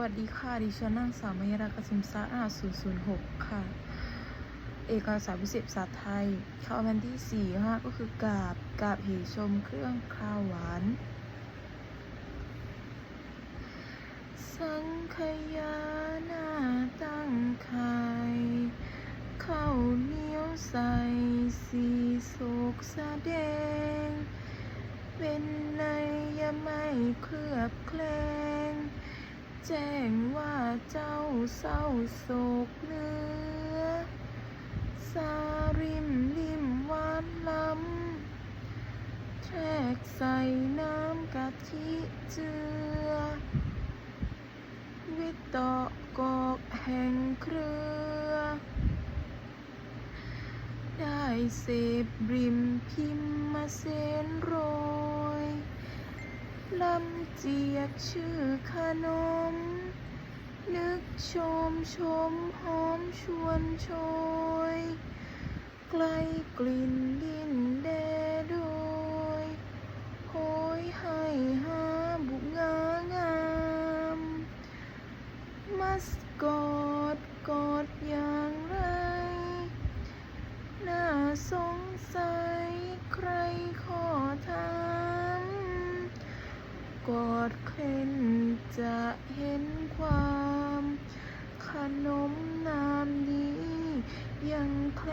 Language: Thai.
วัสดีค่ะ ดิฉันนางสาวมยรากสุมสะอา006 ค่ะ เอกสารพิเศษภาษาไทยข้าวแผ่นที่ 4 5 ก็คือกาบกาบเหชมเครื่องข้าวหวาน สังขยาหน้าตั้งไข่ข้าวเหนียวใส่สีโศกแดง เป็นในยะไม่เคลือบแคลง แจ้งว่าเจ้าเศร้าโศกเนื้อสาริมริมหวานลำแทกใส่น้ำกะทิเจือ วิตตกกอกแห่งเครือ ได้เสพริมพิมมาเสนโรย ลำเจียกชื่อขนม นึกชมชมหอมชวนชยใกล้กลิ่นดินแดโดยโหยให้หาบุกงางาม มัสกอดกอดอย่างไร น่าสงสัยใครขอถาม กอดเคลนจะเห็นความ ขนมน้ำนี้ยังแคล